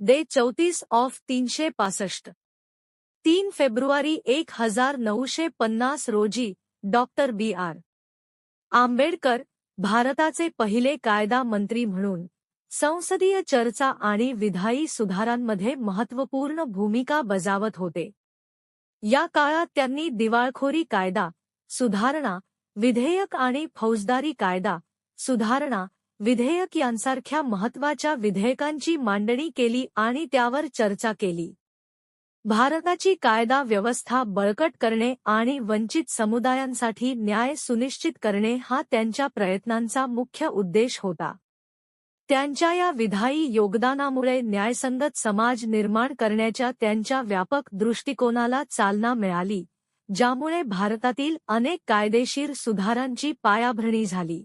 Day चौतीस of तीनशे पासष्ट. तीन फेब्रुवारी एक हजार नऊशे पन्नास रोजी डॉक्टर बी आर. आंबेडकर भारताचे पहिले कायदा मंत्री म्हणून संसदीय चर्चा आणि विधायी सुधारांमध्ये महत्त्वपूर्ण भूमिका बजावत होते. या काळात त्यांनी दिवाळखोरी कायदा सुधारणा विधेयक आणि फौजदारी कायदा सुधारणा विधेयक यांसारख्या महत्त्वाच्या विधेयकांची मांडणी केली आणि त्यावर चर्चा केली. भारताची कायदा व्यवस्था बळकट करणे आणि वंचित समुदायांसाठी न्याय सुनिश्चित करणे हा त्यांच्या प्रयत्नांचा मुख्य उद्देश होता. त्यांच्या या विधायी योगदानामुळे न्यायसंगत समाज निर्माण करण्याच्या त्यांच्या व्यापक दृष्टिकोनाला चालना मिळाली ज्यामुळे भारतातील अनेक कायदेशीर सुधारांची पायाभरणी झाली.